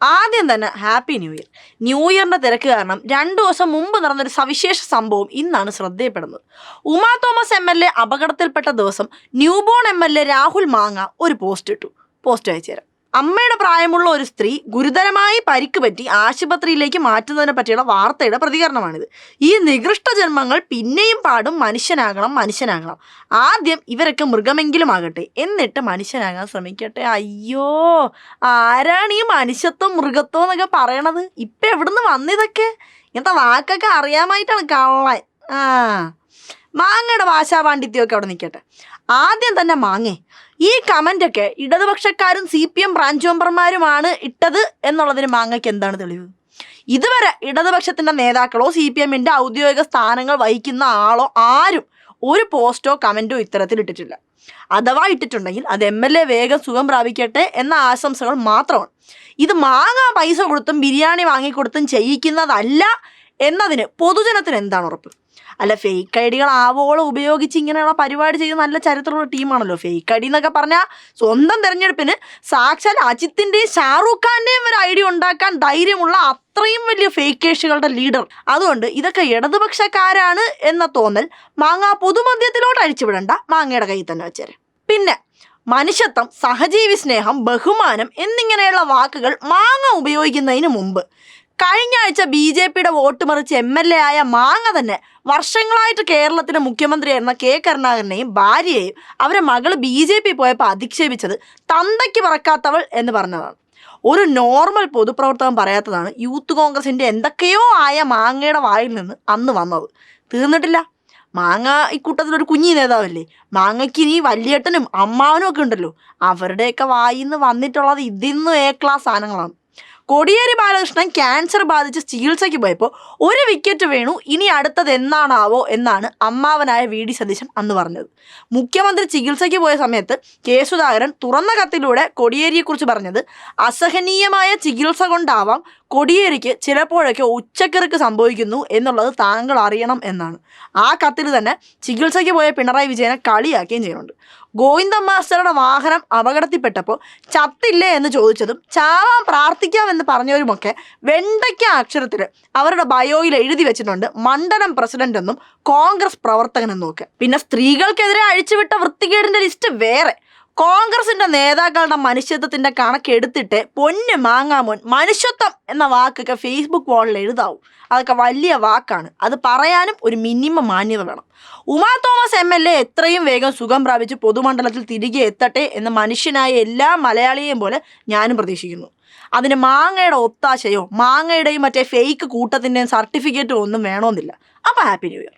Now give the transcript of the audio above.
ആദ്യം തന്നെ happy new year. New ഇയറിന്റെ തിരക്ക് കാരണം രണ്ടു ദിവസം മുമ്പ് നടന്നൊരു സവിശേഷ സംഭവം ഇന്നാണ് ശ്രദ്ധയപ്പെടുന്നത്. Uma Thomas M L A അപകടത്തിൽപ്പെട്ട ദിവസം newborn M L A Rahul മാങ്ങ ഒരു പോസ്റ്റ് ഇട്ടു. പോസ്റ്റ് അയച്ചു തരാം അമ്മയുടെ പ്രായമുള്ള ഒരു സ്ത്രീ ഗുരുതരമായി പരിക്ക് പറ്റി ആശുപത്രിയിലേക്ക് മാറ്റുന്നതിനെ പറ്റിയുള്ള വാർത്തയുടെ പ്രതികരണമാണിത്. ഈ നികൃഷ്ട ജന്മങ്ങൾ പിന്നെയും പാടും മനുഷ്യനാകണം മനുഷ്യനാകണം. ആദ്യം ഇവരൊക്കെ മൃഗമെങ്കിലും ആകട്ടെ എന്നിട്ട് മനുഷ്യനാകാൻ ശ്രമിക്കട്ടെ. അയ്യോ ആരാണ് ഈ മനുഷ്യത്വം മൃഗത്വം എന്നൊക്കെ പറയണത്? ഇപ്പം എവിടുന്ന് വന്നിതൊക്കെ ഇങ്ങനത്തെ വാക്കൊക്കെ അറിയാമായിട്ടാണ് കള്ളൻ. ആ. മാങ്ങയുടെ ഭാഷാപാണ്ഡിത്യമൊക്കെ അവിടെ നിൽക്കട്ടെ. ആദ്യം തന്നെ മാങ്ങേ. ഈ കമന്റൊക്കെ ഇടതുപക്ഷക്കാരും സി പി എം ബ്രാഞ്ച് മെമ്പർമാരുമാണ് ഇട്ടത് എന്നുള്ളതിന് മാങ്ങയ്ക്ക് എന്താണ് തെളിവ്? ഇതുവരെ ഇടതുപക്ഷത്തിന്റെ നേതാക്കളോ സി പി എമ്മിന്റെ ഔദ്യോഗിക സ്ഥാനങ്ങൾ വഹിക്കുന്ന ആളോ ആരും ഒരു പോസ്റ്റോ കമന്റോ ഇത്തരത്തിൽ ഇട്ടിട്ടില്ല. അഥവാ ഇട്ടിട്ടുണ്ടെങ്കിൽ അത് എം എൽ എ വേഗം സുഖം പ്രാപിക്കട്ടെ എന്ന ആശംസകൾ മാത്രമാണ്. ഇത് മാങ്ങ പൈസ കൊടുത്തും ബിരിയാണി വാങ്ങിക്കൊടുത്തും ചെയ്യിക്കുന്നതല്ല എന്നതിന് പൊതുജനത്തിന് എന്താണ് ഉറപ്പ്? അല്ല ഫേക്ക് ഐ ഡികൾ ആവോളം ഉപയോഗിച്ച് ഇങ്ങനെയുള്ള പരിപാടി ചെയ്ത് നല്ല ചരിത്രമുള്ള ടീമാണല്ലോ ഫേക്ക് ഐ ഡി എന്നൊക്കെ പറഞ്ഞാൽ സ്വന്തം തെരഞ്ഞെടുപ്പിന് സാക്ഷാൽ അജിത്തിന്റെയും ഷാറൂഖ് ഖാന്റെയും ഒരു ഐ ഡി ഉണ്ടാക്കാൻ ധൈര്യമുള്ള അത്രയും വലിയ ഫേക്കേഴ്സുകളുടെ ലീഡർ അതുകൊണ്ട് ഇതൊക്കെ ഇടതുപക്ഷക്കാരാണ് എന്ന തോന്നൽ മാങ്ങ പൊതുമധ്യത്തിലോട്ട് അഴിച്ചുവിടണ്ട മാങ്ങയുടെ കയ്യിൽ തന്നെ വെച്ചേരെ. പിന്നെ മനുഷ്യത്വം സഹജീവി സ്നേഹം ബഹുമാനം എന്നിങ്ങനെയുള്ള വാക്കുകൾ മാങ്ങ ഉപയോഗിക്കുന്നതിന് മുമ്പ്. കഴിഞ്ഞ ആഴ്ച ബി ജെ പിയുടെ വോട്ട് മറിച്ച് എം എൽ എ ആയ മാങ്ങ തന്നെ വർഷങ്ങളായിട്ട് കേരളത്തിന്റെ മുഖ്യമന്ത്രിയായിരുന്ന കെ കരുണാകരനെയും ഭാര്യയെയും അവരെ മകൾ ബി ജെ പി പോയപ്പോൾ അധിക്ഷേപിച്ചത് തന്തയ്ക്ക് പറക്കാത്തവൾ എന്ന് പറഞ്ഞതാണ്. ഒരു നോർമൽ പൊതുപ്രവർത്തകൻ പറയാത്തതാണ് യൂത്ത് കോൺഗ്രസിന്റെ എന്തൊക്കെയോ ആയ മാങ്ങയുടെ വായിൽ നിന്ന് അന്ന് വന്നത്. തീർന്നിട്ടില്ല. മാങ്ങ ഇക്കൂട്ടത്തിൽ ഒരു കുഞ്ഞി നേതാവല്ലേ? മാങ്ങയ്ക്ക് ഇനി വലിയേട്ടനും അമ്മാവനും ഒക്കെ ഉണ്ടല്ലോ. അവരുടെയൊക്കെ വായിന്ന് വന്നിട്ടുള്ളത് ഇതിന്നും എ ക്ലാസ് സാധനങ്ങളാണ്. കോടിയേരി ബാലകൃഷ്ണൻ ക്യാൻസർ ബാധിച്ച് ചികിത്സയ്ക്ക് പോയപ്പോൾ ഒരു വിക്കറ്റ് വേണു. ഇനി അടുത്തത് എന്നാണാവോ എന്നാണ് അമ്മാവനായ വി ഡി സതീശൻ അന്ന് പറഞ്ഞത്. മുഖ്യമന്ത്രി ചികിത്സയ്ക്ക് പോയ സമയത്ത് കെ സുധാകരൻ തുറന്ന കത്തിലൂടെ കൊടിയേരിയെക്കുറിച്ച് പറഞ്ഞത് അസഹനീയമായ ചികിത്സ കൊണ്ടാവാം കൊടിയേരിക്ക് ചിലപ്പോഴൊക്കെ ഉച്ചക്കിറക്ക് സംഭവിക്കുന്നു എന്നുള്ളത് താങ്കൾ അറിയണം എന്നാണ്. ആ കത്തിൽ തന്നെ ചികിത്സയ്ക്ക് പോയ പിണറായി വിജയനെ കളിയാക്കുകയും ചെയ്യുന്നുണ്ട്. ഗോവിന്ദ മാസ്റ്ററുടെ വാഹനം അപകടത്തിൽപ്പെട്ടപ്പോൾ ചത്തില്ലേ എന്ന് ചോദിച്ചതും ചാവാൻ പ്രാർത്ഥിക്കാമെന്ന് പറഞ്ഞവരുമൊക്കെ വെണ്ടയ്ക്ക അക്ഷരത്തിൽ അവരുടെ ബയോയിൽ എഴുതി വെച്ചിട്ടുണ്ട് മണ്ഡലം പ്രസിഡന്റ് എന്നും കോൺഗ്രസ് പ്രവർത്തകനെന്നും ഒക്കെ. പിന്നെ സ്ത്രീകൾക്കെതിരെ അഴിച്ചുവിട്ട വൃത്തികേടിന്റെ ലിസ്റ്റ് വേറെ. കോൺഗ്രസിന്റെ നേതാക്കളുടെ മനുഷ്യത്വത്തിന്റെ കണക്കെടുത്തിട്ട് പൊന്ന് മാങ്ങാമോൻ മനുഷ്യത്വം എന്ന വാക്കൊക്കെ ഫേസ്ബുക്ക് വാളിൽ എഴുതാവും. അതൊക്കെ വലിയ വാക്കാണ്. അത് പറയാനും ഒരു മിനിമം മാന്യത വേണം. Uma Thomas M L A എത്രയും വേഗം സുഖം പ്രാപിച്ച് പൊതുമണ്ഡലത്തിൽ തിരികെ എത്തട്ടെ എന്ന് മനുഷ്യനായ എല്ലാ മലയാളിയെയും പോലെ ഞാനും പ്രതീക്ഷിക്കുന്നു. അതിന് മാങ്ങയുടെ ഒത്താശയോ മാങ്ങയുടെയും മറ്റേ ഫേക്ക് കൂട്ടത്തിന്റെയും സർട്ടിഫിക്കറ്റോ ഒന്നും വേണമെന്നില്ല അപ്പോൾ ഹാപ്പി ന്യൂ ഇയർ